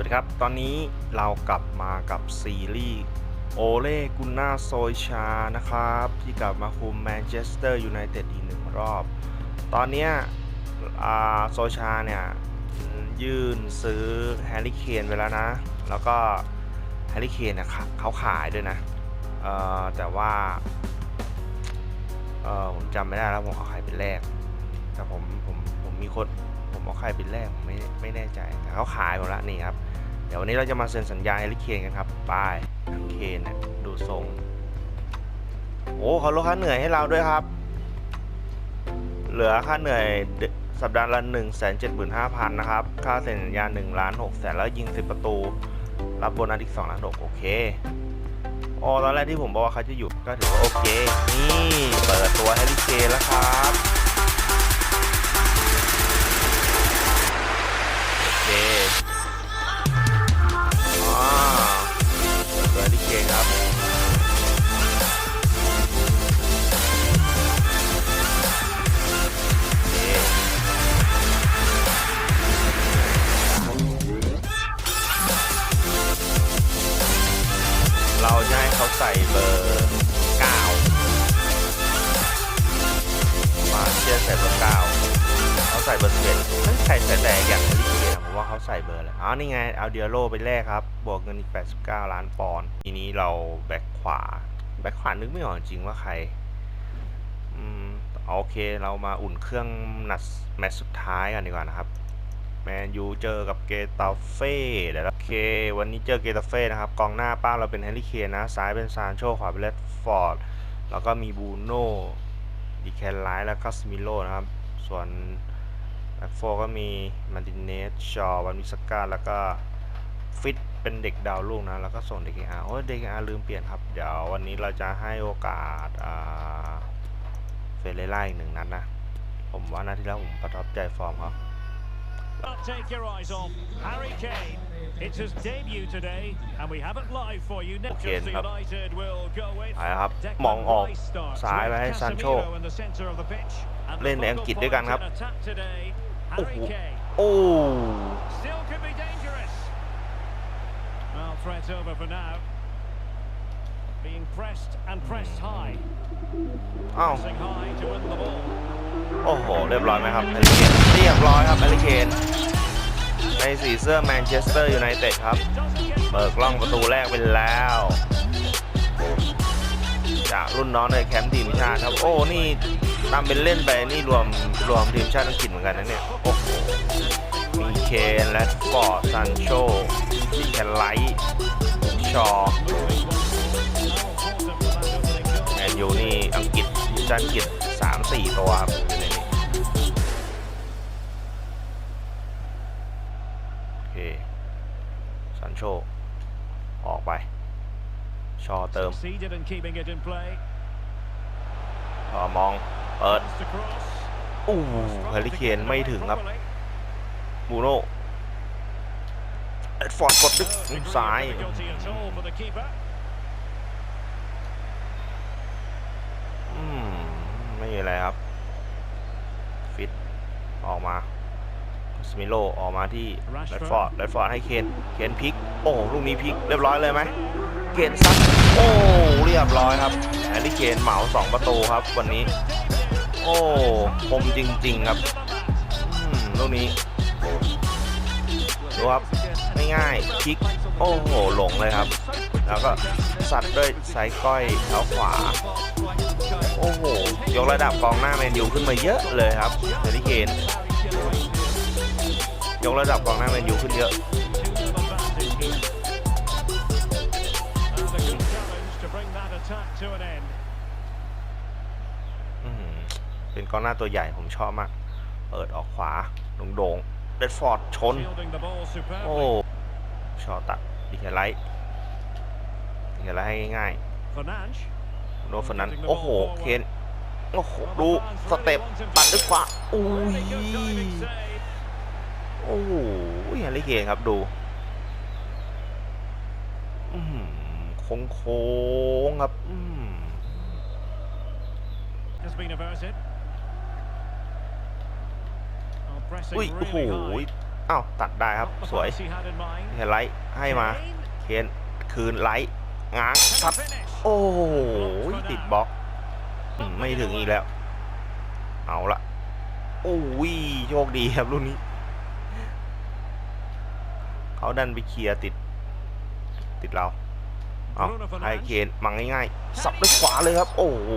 วัสดีครับ ตอนนี้เรากลับมากับซีรีส์โอเล่กุนนาโซยชานะครับ ที่กลับมาคุมแมนเชสเตอร์ยูไนเต็ดอีกหนึ่งรอบ ตอนนี้โซชาเนี่ย ยื่นซื้อแฮร์รี่เคนไปแล้วนะ แล้วก็แฮร์รี่เคนนะเขาขายด้วยนะแต่ว่าผมจำไม่ได้แล้วผมเอาใครเป็นแรก แต่ผมผมผมมีคนผมเอาใครเป็นแรกผมไม่ไม่แน่ใจแต่เขาขายหมดแล้วนี่ครับ เดี๋ยววันนี้เราจะมาเซ็นสัญญาแฮร์รี่เคนกันครับไปเคนเนี่ยดูทรง โอ้เขาลดค่าเหนื่อยให้เราด้วยครับ เหลือค่าเหนื่อยเดือนสัปดาห์ละ 1 7 5 0 0 0 นะครับ ค่าเซ็นสัญญา1ล้าน6แสนแล้วยิง 10 ประตู รับโบนัสอีก2ล้าน6โอเคอ๋อตอนแรกที่ผมบอกว่าเขาจะหยุดก็ถือว่าโอเค นี่ เปิดตัวแฮร์รี่เคนแล้วครับ ให้เขาใส่เบอร์9มาเชื่อใส่เบอร์9เขาใส่เบอร์11เฮ้ยใครใส่แต่อย่างลิเกียผมว่าเขาใส่เบอร์อะไรอ๋อนี่ไงเอาเดียโรไปแลกครับ บวกเงินอีก 89 ล้านปอนด์ทีนี้เราแบ็คขวา แบ็คขวานึกไม่ออกจริงว่าใครอืมโอเคเรามาอุ่นเครื่องนัดแมตช์สุดท้ายกันดีกว่านะครับ แมนยูเจอกับเกตาเฟ่เดี๋ยว เค วันนี้เจอเกตาเฟ่นะครับ กองหน้าป้าเราเป็นแฮร์รี่เคนนะ ซ้ายเป็นซานโช ขวาเป็นเลดฟอร์ด แล้วก็มีบูโน่ดีแคนไลท์แล้วก็สมิโลนะครับ ส่วนแบ็คโฟร์ก็มีมาร์ตินเนส ชอวันวิสกาแล้วก็ฟิตเป็นเด็กดาวรุ่งนะ แล้วก็ส่งเด็กเออาร์โอ้ยเด็กเออาร์ลืมเปลี่ยนครับ เดี๋ยววันนี้เราจะให้โอกาสเฟเรล่าอีกหนึ่งนัดนะผมว่านัดที่แล้วผมประทับใจฟอร์มเขา Not take your eyes off Harry Kane. It's his debut today, and we have it live for you. Manchester ครับ United will go with ไปครับ Declan มองออก Rice starts ซ้าย with ไปให้ซานโช Casemiro in the centre of the pitch. And the เล่นในอัง focal กฤษด้วยกันครับ point in attack today, โอ้โห Harry Kane. โอ้ Being pressed and pressed high. อ้าว Pressing high to win the ball. โอ้โห เรียบร้อยไหมครับแฮร์รี่เคนเรียบร้อยครับแฮร์รี่เคนในสีเสื้อแมนเชสเตอร์ยูไนเต็ดครับ Doesn't get เปิดกล้องประตูแรกไปแล้ว จากรุ่นน้องในแคมป์ทีมชาติครับ โอ้นี่ตามเป็นเล่นไปนี่รวมรวมทีมชาติอังกฤษเหมือนกันนะเนี่ย โอ้โห มีเคนและฟอร์ดซันโชมีแคนไลท์ชอแมนยูนี่อังกฤษทีมชาติอังกฤษสามสี่ตัวครับอยู่ในนี้โอเคซันโชออกไป ชอเติม Succeeded in keeping it in play. ชอมอง เปิด Wants to cross. อู้แฮร์รี่เคนไม่ถึงครับบูโน่เอ็ดฟอร์ดกดดึก No degree of ซ้าย difficulty at all for the keeper. อืม ไม่มีอะไรครับ ฟิตออกมาสมิโลออกมาที่แรดฟอร์ดแรดฟอร์ดให้เคนเคนพลิก โอ้ลูกนี้พลิก เรียบร้อยเลยไหมเคนซัดโอ้เรียบร้อยครับแฮร์รี่เคนเหมา2ประตูครับ วันนี้ โอ้คมจริง ๆ ครับลูกนี้ดูครับง่ายๆพลิก โอ้โหหลงเลยครับ แล้วก็สัดด้วยไซส์ก้อยเท้าขวา โอ้โห ยกระดับกองหน้าแมนยูขึ้นมาเยอะเลยครับเฮร์รี่เคนยกระดับกองหน้าแมนยูขึ้นเยอะเป็นกองหน้าตัวใหญ่ผมชอบมาก เปิดออกขวาโด่งๆเดดฟอร์ดชน โอ้ ชอตัดดีแคไลท์ดีแคไลท์ให้ง่ายโนฟนัน โอ้โห เคน โอ้โหดูสเต็ปปัดด้วยขวาอุ้ยโอ้โหแฮร์รี่เคนครับดูโค้งโค้งๆครับอืมอุ้ยโอ้โหอ้าวตัดได้ครับสวย pass he had in mind. เฮนไลท์ให้มาเคนคืนไลท์ง้าง can ซัดโอ้โหติดบล็อก ไม่ถึงอีกแล้ว เอาละโอ้ยโชคดีครับรุ่นนี้ เขาดันไปเคลียร์ติด ติดเรา เอา Bruno ให้ Fernandes. เคนมังง่ายๆ สับด้วยขวาเลยครับ โอ้โห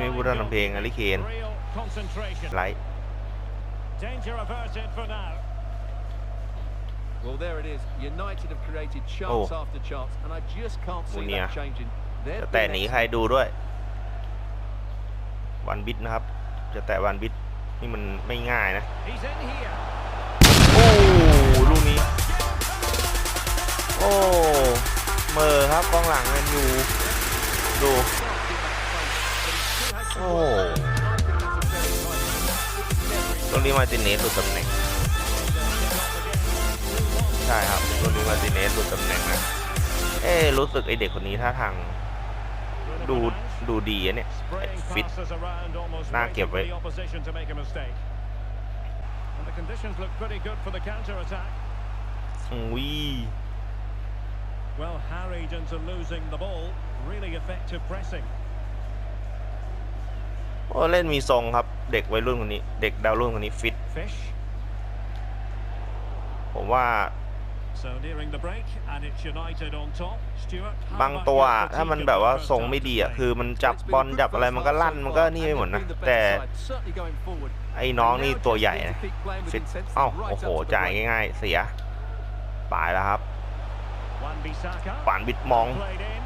ไม่พูดนำเพลงอะลิเคน Real concentration. ไลท์ Danger averted for now. Well, there it is. United have created chance Oh. after chance, and I just can't see Munia. that changing. จะ They've แตะ been หนี excellent. ใครดูด้วย วันบิดนะครับ จะแตะวันบิดนี่มันไม่ง่ายนะ He's in here. โอ้ลูกนี้ โอ้เมอร์ครับกองหลังกันอยู่ดู โอ้ตรงนี้มาร์ติเนสหลุดตำแหน่ง ใช่ครับตรงนี้มาร์ติเนสหลุดตำแหน่งนะ เอ๊ะรู้สึกไอเด็กคนนี้ท่าทาง Bruno ดู Fernandes. ดูดีอะเนี่ย Spraying ฟิต passes around, almost Nah, waiting give for it. the opposition to make a mistake. And the conditions look pretty good for the counter-attack. อุ้ย Well harried into losing the ball. Really effective pressing. โอ้เล่นมีทรงครับ เด็กวัยรุ่นคนนี้ เด็กดาวรุ่นคนนี้ฟิต Fish. ผมว่า บาง about ตัว your อะถ้ามัน critique แบบ of ว่า the first ทรง half ไม่ดีอะ today? คือมันจับ It's been บอล a good จับอะไร first มันก็ half ลั่น so มันก็ far, นี่ไปหมด and นะ they've been the แต่ better side, certainly going forward. ไอ้น้องนี่ Now ตัว just ใหญ่ need to นะ keep playing with ฟิต intensity เอ้า right โอ้โห up to the จ่าย break. ง่าย ๆ เสียตายแล้วครับ Wan-Bissaka. ฝันบิดมอง Played in.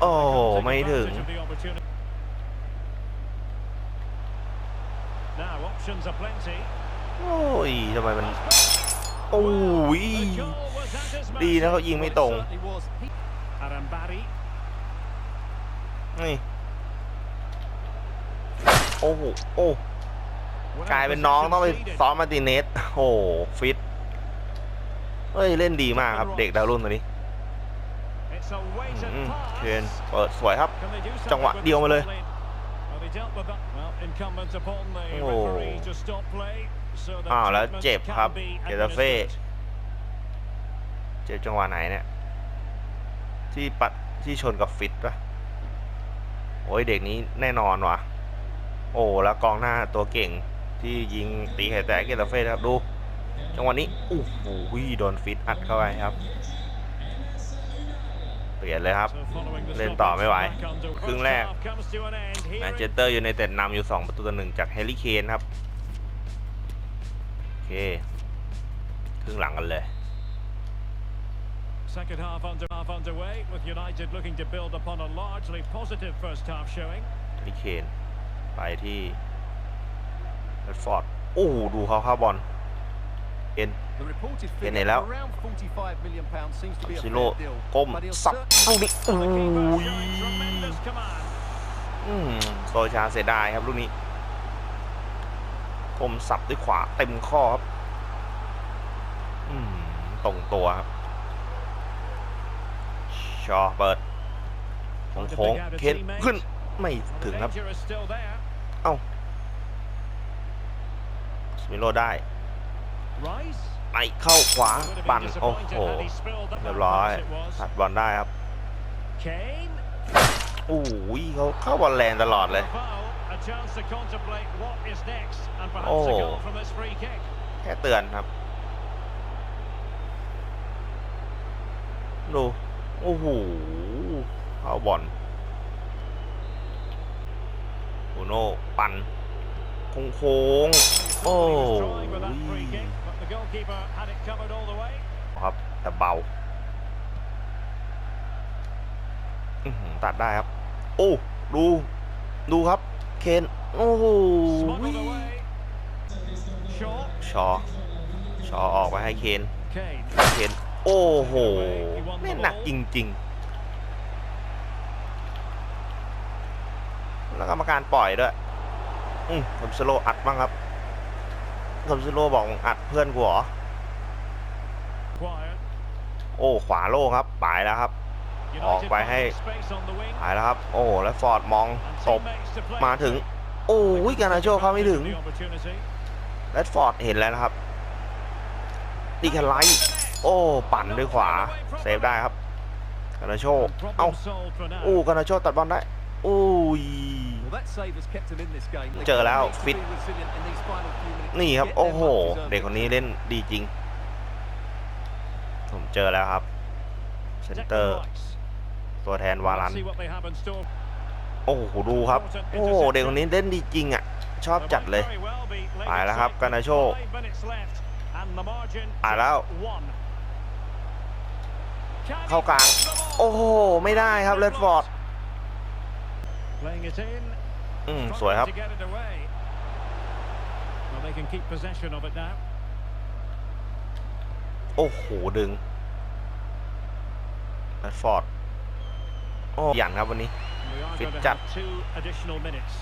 โอ้โห Couldn't take ไม่ถึง advantage of the opportunity. Now options are plenty. โอ้ยทำไมมัน โอ้ย ดีนะเขายิงไม่ตรง นี่ โอ้โห โอ้ กลายเป็นน้องต้องไปซ้อมมาติเนสโอ้ฟิตเฮ้ย เล่นดีมากครับ เด็กดาวรุ่นตัวนี้เทนเปิดสวยครับ จังหวะเดียวมาเลย โอ้อ้าวแล้วเจ็บครับ เกตาเฟ่ จ็บจังหวะไหนเนี่ย ที่ปัดที่ชนกับฟิตปะโอ้ยเด็กนี้แน่นอนว่ะ โอ้แล้วกองหน้าตัวเก่งที่ยิงตีไข่แตกเกตาเฟ่ครับดูจังหวะนี้โอ้โหโดนฟิตอัดเข้าไปครับ เปลี่ยนเลยครับ เล่นต่อไม่ไหว ครึ่งแรกแมนเชสเตอร์อยูไนเต็ดนำอยู่ 2 ประตูต่อหนึ่งจากแฮร์รี่เคนครับ โอเค ครึ่งหลังกันเลย Second half under half underway with United looking to build upon a largely positive first half showing. แฮร์รี่เคนไปที่เรดฟอร์ดโอ้ดูเขาเข้าบอลเอ็น The reported Cái figure này of láo. around 45 million pounds seems to be a ซิ fair โร่ deal. ก้ม But he'll สับ certainly ลูกนี้โอ้ The keeper ย showing tremendous command. อืมโซชาเสียดายครับลูกนี้ก้มสับด้วยขวาเต็มข้อครับอืมตรงตัวครับ ชอเปิดโค้งโค้งเคนขึ้นไม่ Well, ถึ the งครับ danger is still there. สมิโลได้ Rice. ไปเข้าขวา Would have ปั่น been โอ้ disappointed โห had he spilled that เรียบร้อย pass it was. ตัดบอลได้ครับ Kane. โอ้ยเขาเข้าบอลแรงตลอดเลย A foul, a chance to contemplate what is next, and perhaps a Oh. goal from this free kick. แค่เตือนครับ ดู โอ้โหเข้าบอลโอโน่ปั่นโค้งโค้งๆโอ้ He was trying with that free kick, but the goalkeeper had it covered all the way. ครับแต่เบาอื้อหือตัดได้ครับ โอ้ ดู ดูครับ เคน โอ้โห Smuggled away. Shaw. ชอชอออกไปให้เคน Kane. เคน โอ้โหเล่นหนักจริง ๆ แล้วกรรมการปล่อยด้วย อืมคอมซิโลอัดบ้างครับคอมซิโลบอกอัดเพื่อนกูเหรอ Quiet. โอ้ขวาโล่งครับปลายแล้วครับ United Oh, by finding hay. space on the wing. ปลายแล้วครับ โอ้แล้วฟอร์ดมอง And ตบ teammates to play มาถึง with. โอ้ยการนาโชเข้าไม่ถึง The opportunity. แรดฟอร์ดเห็นแล้วนะครับดีแคนไลท์ โอ้ปั่นด้วยขวาเซฟได้ครับกันาโชเอ้าอู้กันาโชตัดบอลได้อู้ยเจอแล้วฟิตนี่ครับโอ้โห เด็กคนนี้เล่นดีจริง ผมเจอแล้วครับเซนเตอร์ ตัวแทนวารันโอ้โหดูครับ โอ้เด็กคนนี้เล่นดีจริงอะ ชอบจัดเลยไปแล้วครับกันาโชอ่าแล้ว เข้ากลาง pass the ball? โอ้โห ไม่ได้ครับเลดฟอร์ด Playing it in. อืมสวยครับ struggling to get it away. Well, they can keep possession of it now. โอ้โห ดึงเลดฟอร์ดโอ้หยันครับวันนี้ We are Fit going to chặt. have two additional minutes.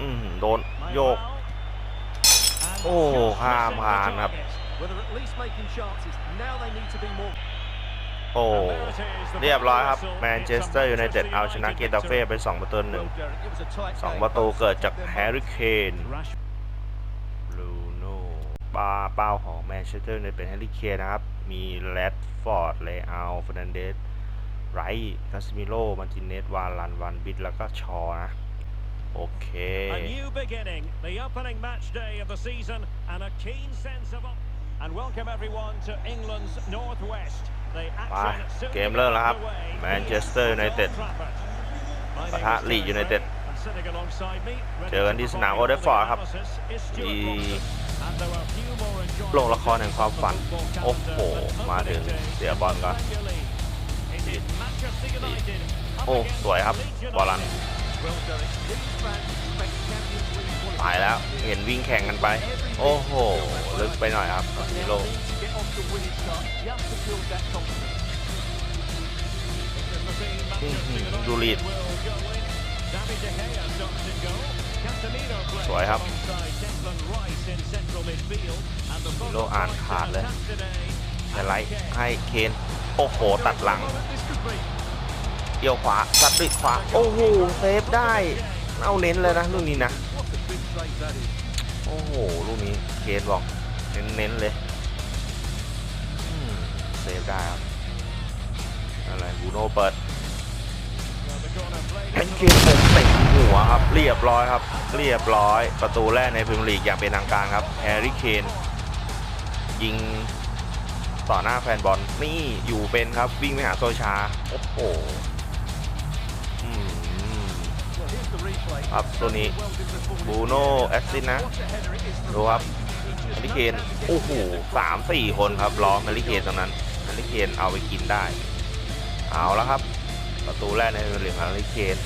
อืมโดน โยก And Oh, just ham missing the han ครับ โอ้เรียบร้อยครับแมนเชสเตอร์ยูไนเต็ดเอาชนะเกตาเฟ่ไป 2 ประตูหนึ่งสองประตูเกิดจากแฮร์รี่เคนบลูโน่ปาเป้าของแมนเชสเตอร์ยูไนเต็ดแฮร์รี่เคนนะครับ มีแรดฟอร์ดเลอาลฟนันเดสไรท์คาสมิโลมันตินเนสวาลันวันบิดแล้วก็ชอนะ โอเค and welcome everyone to England's northwest. มเกมเริ่มแล้วครับแมนเชสเตอร์ยูไนเต็ดปะทะลียูไนเต็ดเจอกันที่สนามโอเดฟอร์ครับมีโปรละครแห่งความฝัน โอ้โห มาถึงเสียบอลก่นโอ้สวยครับ บอลันตายแล้วเห็นวิ่งแข่งกันไป โอ้โห ลึกไปหน่อยครับนิโล ดูลีดสวยครับโลอานขาดเลยแต่ไลท์ให้เคน โอ้โห ตัดหลังเอียวขวาซัดด้วยขวา โอ้โห เซฟได้ เอาเน้นเลยนะลูกนี้นะ โอ้โห ลูกนี้ เคนบอก เน้นๆเลย ฟได้ครับอะไรบูโน่เปิด Well, the corner played เป็น into เกมผมเตะหัวครับ เรียบร้อยครับ เรียบร้อย ประตูแรกในพรีเมียร์ลีกอย่างเป็นทางการครับแฮร์รี่เคนยิงต่อหน้าแฟนบอลนี่อยู่เป็นครับวิ่งไปหาโซชา โอ้โหอืม Well, here's the replay. ครับตัวนี้ Well did the ball บูโน่แอสซินนะ What a header it is from ดูครับ He แฮ just ร์รี่เคน knows how to get โอ้โหสามสี่คนครับล้อมแฮร์รี่เคนตรงนั้น แฮร์รี่เคนเอาไปกินได้ เอาแล้วครับ ประตูแรกในพรีเมียร์ลีกของฮร์รี่เคน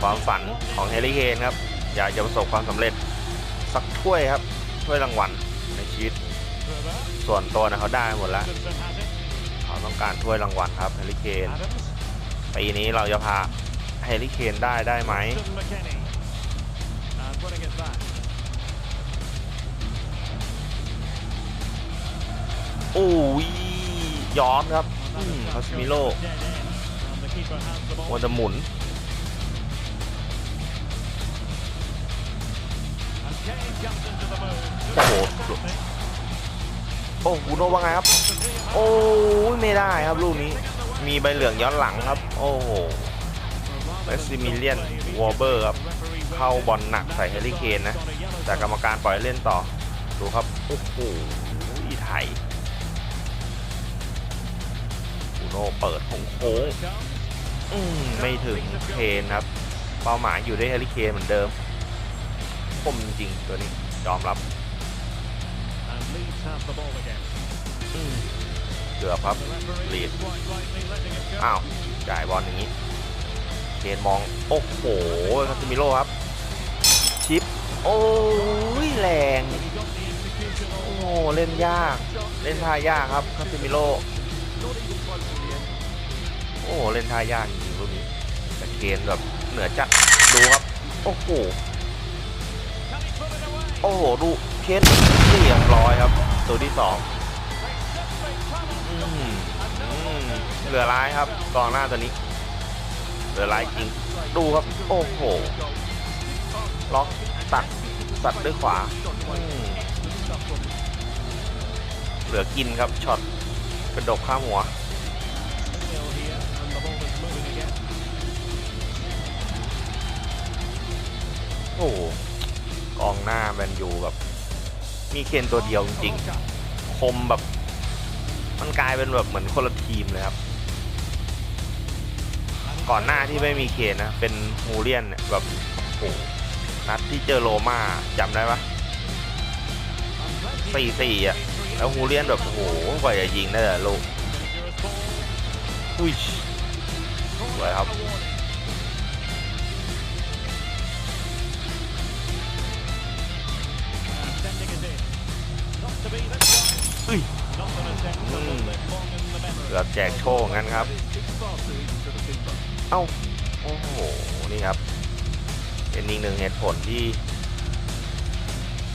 ความฝันของแฮร์รี่เคนครับอยากจะประสบความสำเร็จสักถ้วยครับถ้วยรางวัลในชีวิต ส่วนตัวนะเขาได้หมดแล้ว เขาต้องการถ้วยรางวัลครับแฮร์รี่เคนปีนี้เราจะพาแฮร์รี่เคนได้ได้ไหม ย้อนครับคาสมิโล to the dead end. And the keeper has the ball. มันจะหมุน And Kane comes into the move. Oh. Fantastic. โอ้บูโนว่าไงครับ โอ้ยไม่ได้ครับลูกนี้ มีใบเหลืองย้อนหลังครับ โอ้โหแม็กซิมิเลียนวอร์เบอร์ครับ เข้าบอลหนักใส่แฮร์รี่เคนนะ แต่กรรมการปล่อยเล่นต่อ ดูครับ โอ้โหไท โน่เปิดโค้งไม่ถึงเคนครับ เป้าหมายอยู่ที่แฮร์รี่เคนเหมือนเดิมคมจริงตัวนี้ยอมรับ And Leeds have the ball again. อืมเกือบครับ The referee Leeds. quite rightly letting it go. อ้าวจ่ายบอลอย่างนี้เคนมอง โอ้โหคาซิมิโร่ครับ ชิป โอ้ยแรงโอ้เล่นยาก เล่นท่ายากครับคาซิมิโร่ โอ้โหเล่นท่ายากจริงๆลูกนี้แต่เคนแบบเหนือจัดดูครับ โอ้โหโอ้โหดูเคนเรียบร้อยครับ ตัวที่สองเหลือร้ายครับกองหน้าตัวนี้ เหลือร้ายจริง ดูครับ โอ้โห ล็อกตัดตัดด้วยขวาอืมลือกินครับช็อตกระดกข้ามหัว กองหน้าแมนยูแบบ มีเคนตัวเดียวจริงๆคมแบบ มันกลายเป็นแบบเหมือนคนละทีมเลยครับ ก่อนหน้าที่ไม่มีเคนนะ เป็นมูเรียนเนี่ยแบบโอ้โหนัดที่เจอโรม่าจำได้ปะสี่สี่อะ แล้วฮูเลียนแบบโอ้โหกว่าจะยิงได้แต่ลูกอุ้ยสวยครับ กือบแจกโชคงั้นครับ เอ้า โอ้โห นี่ครับ เป็นอีกหนึ่งเหตุผลที่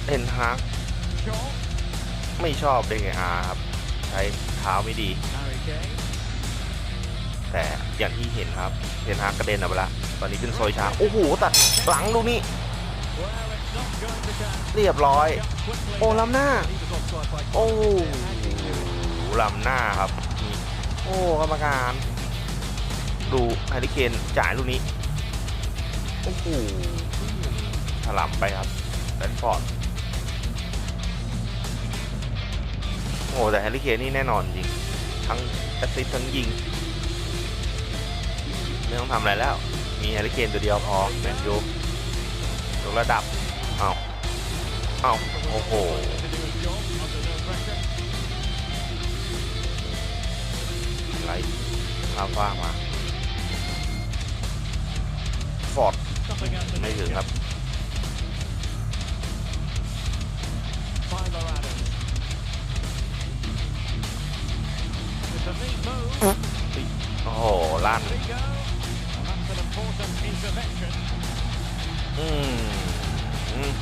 เทนฮาก Shaw, ไม่ชอบเดกอาครับ ใช้เท้าไม่ดี แต่อย่างที่เห็นครับเทนฮากกระเด็นออกไปละตอนนี้ขึ้นโซยช้า โอ้โห ตัดหลังลูกนี้เรียบร้อย โอ้ลำหน้า โอ้ลำหน้าครับ อ้กรรมการ ดูไฮริเคนจ่ายลูกนี้ โอ้โหถลำไปครับแรนฟอร์ดโอ้แต่แฮร์รี่เคนนี่แน่นอนจริง ทั้งแอสซิสทั้งยิง ไม่ต้องทำอะไรแล้ว มีแฮร์รี่เคนตัวเดียวพอแมนยูยกระดับ เอาเอาโอ้โห ไหลข้ามฟ้ากมา ฟอร์ด Nothing out the ไม่ถึงครับ Tyler Adams. It's a neat move. โอ้โหลั่น There you go. And that's an important intervention. อืมอืม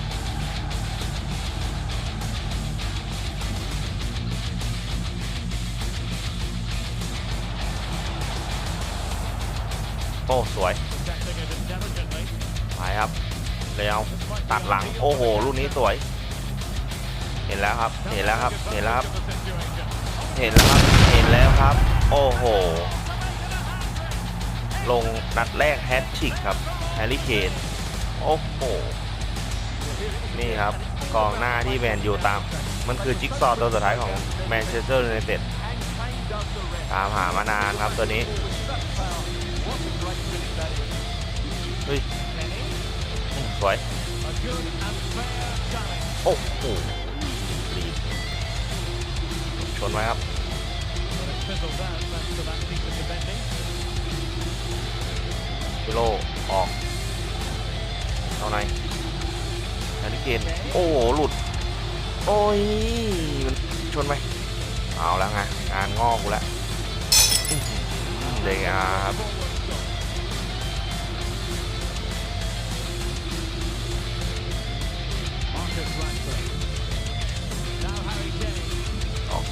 โอ้สวยไปครับแล้วตัดหลังโอ้โหลูกนี้สวย เห็นแล้วครับ เห็นแล้วครับ เห็นแล้วครับ เห็นแล้วครับ เห็นแล้วครับ โอ้โห ลงนัดแรกแฮตทริกครับแฮร์รี่เคนโอ้โห นี่ครับกองหน้าที่แมนยูตาม มันคือจิ๊กซอว์ตัวสุดท้ายของแมนเชสเตอร์ยูไนเต็ดตามหามานานครับตัวนี้ สวย โอ้โหรีชนไว้ครับ พิโลออกเอาในแฮร์รี่เคนโอ้โหหลุด โอ้ย มันชนไปเอาแล้วไงงานงอกกูแล้วอื้อหือเลยครับ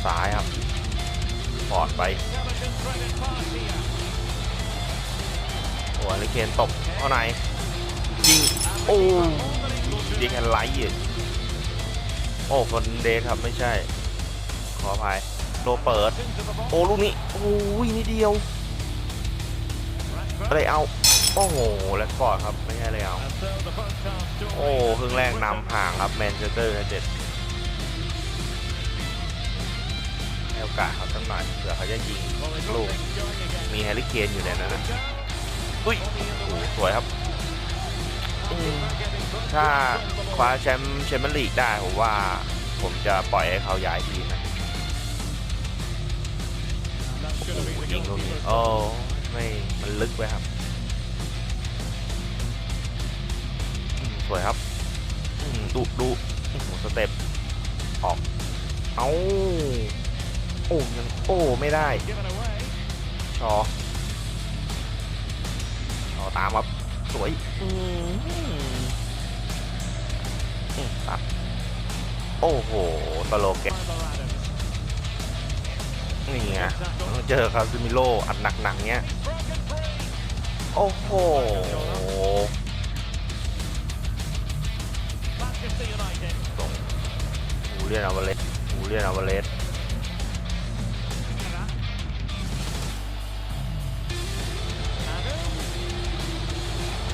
ซ้ายครับปอดไป Skeleton threaded past here. โอ้แฮร์รี่เคนตบเข้าในยิงโอ้ยิงแอนไลท์อีกโอ้คนเดทครับไม่ใช่ ขออภัยโลเปิด โอ้ลูกนี้โอ้ยนิดเดียวอะไรเอาโอ้โหแลกฟอร์ดครับ ไม่ใช่เลยเอาโอ้ครึ่งแรกนำห่างครับแมนเชสเตอร์ยูไนเต็ด โอกาสเขาสักหน่อยเผื่อเขาจะยิงลูก มีแฮร์รี่เคนอยู่ในนั้นนะอุ้ยโอ้โหสวยครับถ้าคว้าแชมป์แชมเปี้ยนลีกได้ผมว่าผมจะปล่อยให้เขาย้ายทีมนะยิงลูกนี้โอ้ไม่มันลึกไปครับสวยครับดูดูโอ้โหสเต็ปออก เอา โอ้ยังโอ้ไม่ได้ ชอ ชอตามครับสวยอืมตัดโอ้โหสโลแกนนี่ไงเจอคาซิมิโลอัดหนักๆเนี้ย โอ้โหส่งหูเรียนอาวาเลสหูเรียนอาวาเลส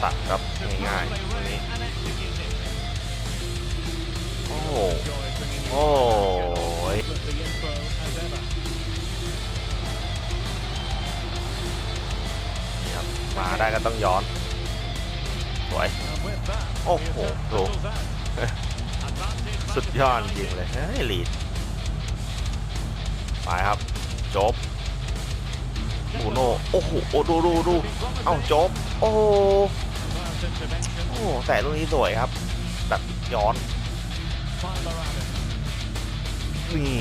ตัดครับง่ายๆนี้โอ้โหโอ้ยนี่ครับมาได้ก็ต้องย้อนสวยโอ้โหดูสุดยอดจริงเลยเฮ้ยลีดไปครับจบบูโนโอ้โหโอ้ดูดูดูเอ้าจบโอ้ หโอ้แต่ลูกนี้สวยครับแบบย้อนนี่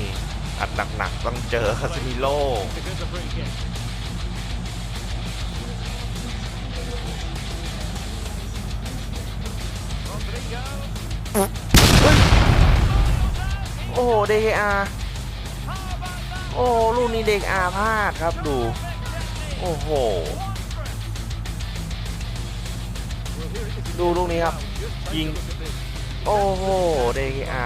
อัดหนักๆต้องเจอคาซิมิโลโอ้โหเดอาโอ้ลูกนี้เด็กอาพลาดครับดู โอ้โห ดูลูกนี้ครับ ยิง โอ้โหเดอา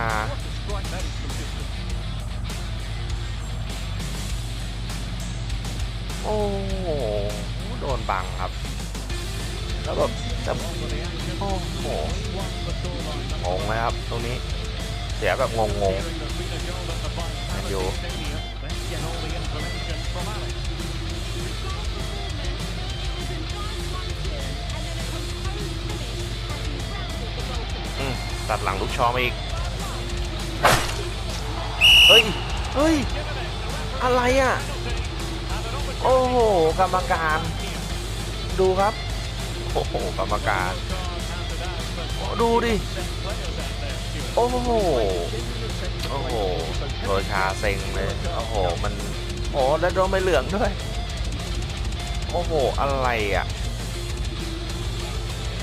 โอ้โห โดนบังครับ แล้วแบบจะโอ้โหงงเลยครับ ตรงนี้ เสียแบบงงงๆแมนยู ตัดหลังลูกชอมาอีก เฮ้ย เฮ้ย อะไรอะ โอ้โห กรรมการ ดูครับ โอ้โห กรรมการ ดูดิ โอ้โห โอ้โหโรชาเซ็งเลย โอ้โห มัน โอ้แล้วโดนไม่เหลืองด้วย โอ้โห อะไรอะ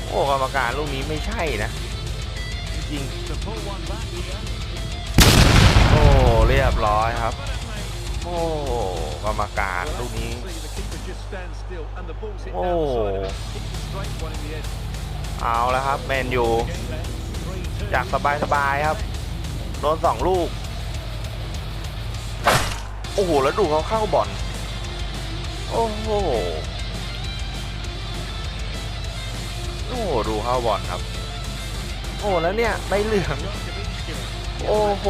โอ้ กรรมการลูกนี้ไม่ใช่นะิง โอ้เรียบร้อยครับ โอ้กรรมการลูกนี้ โอ้เอาแล้วครับแมนยูจากสบายๆครับโดนสองลูก โอ้โหแล้วดูเขาเข้าบอลโอ้โหโอ้โหดูเข้าบอลครับ โอ้แล้วเนี่ยใบเหลืองโอ้โห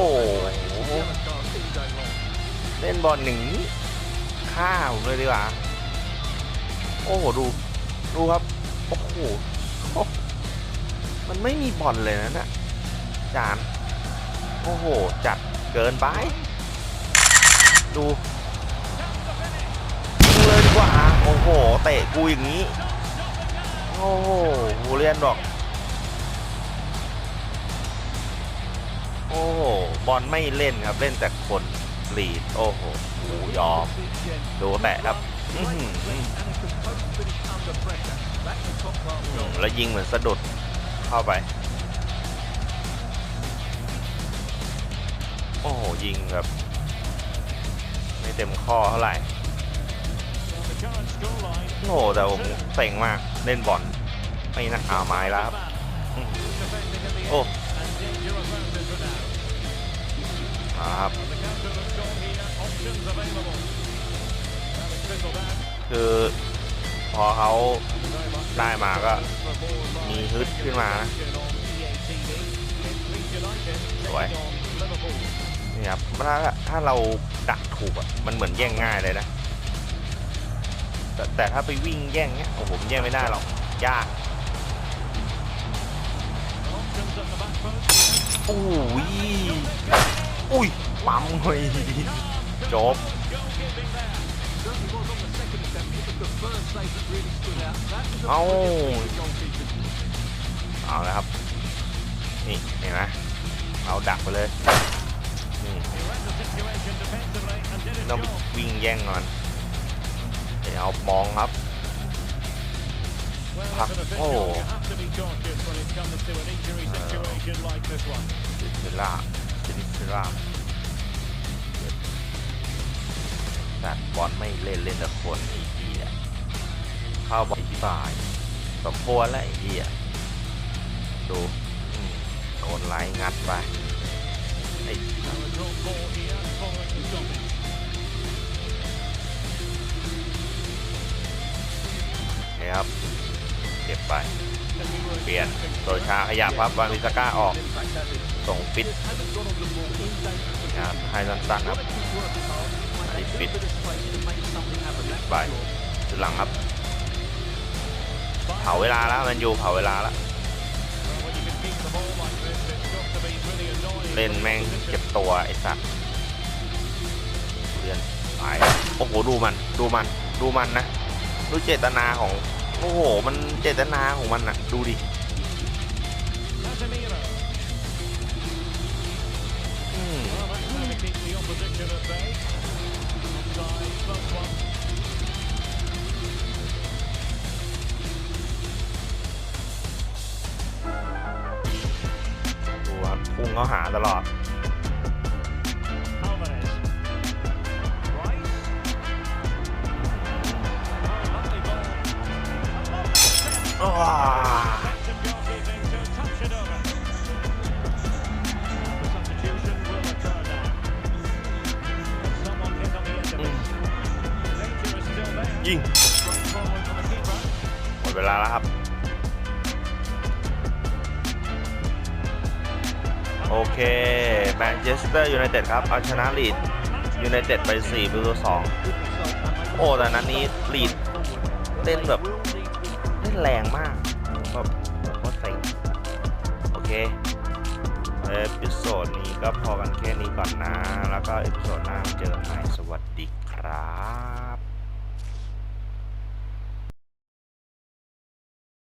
เล่นบอลอย่างนี้าผมเลยดีกว่าโอ้โหดูดูครับโอ้โหมันไม่มีบอลเลยนะน่ะจานโอ้โหจัดเกินไป ดูเลยดีกว่าโอ้โหเตะกูอย่างนี้โอ้โหเรียนบอก โอ้บอลไม่เล่นครับเล่นแต่คนลีดโอ้โหกูยอมดูแตะครับแล้วยิงเหมือนสะดุดเข้าไป โอ้โห ยิงแบบไม่เต็มข้อเท่าไหร่โอ้โหแต่ผมเซ็งมากเล่นบอลไม่นักอาไม้แล้วครับ โอ้ ครับ คือพอเขาได้มาก็มีฮึดขึ้นมานะสวยนี่ครับถ้าถ้าเราดักถูกอะมันเหมือนแย่งง่ายเลยนะ แต่แต่ถ้าไปวิ่งแย่งเนี้ยโอ้โหผมแย่งไม่ได้หรอกยากโอ้ย อุ้ยปั๊มเลยจบเอาเอาแล้วครับ นี่เห็นไหมเอาดักไปเลยนี่ต้องวิ่งแย่งมันเดี๋ยวเอามองครับพักโอ้ซิซิล่า ซิซิล่าแต่บอลไม่เล่นเล่นแต่คนไอ้เหี้ยเข้าบอลที่บ่ายสมควรแล้วไอ้เหี้ยดูโดนไล่งัดไปไอ้ครับ ก็บไป เปลี่ยนโดยชาขยับครับวามิสก้าออก ส่งฟิตนะครับให้สั้นๆครับอันนี้ฟิตไปจุดหลังครับ เผาเวลาแล้วแมันอยู่เผาเวลาแล้ว เล่นแม่งเจ็บตัวไอ้สัตว์เพื่อนไปโอ้โหดูมันดูมันดูมันนะดูเจตนาของ โอ้โห มันเจตนาของมันอะดูดิตัวพุ่งเขาหาตลอด เชสเตอร์ยูไนเต็ดครับเอาชนะลีดยูไนเต็ดไป4ประตู2โอ้แต่นั้นนี้ลีดเล่นแบบเล่นแรงมากแบบแบบว่าเซ็งโอเคเอพิโซดนี้ก็พอกันแค่นี้ก่อนนะ แล้วก็เอพิโซดหน้ามาเจอ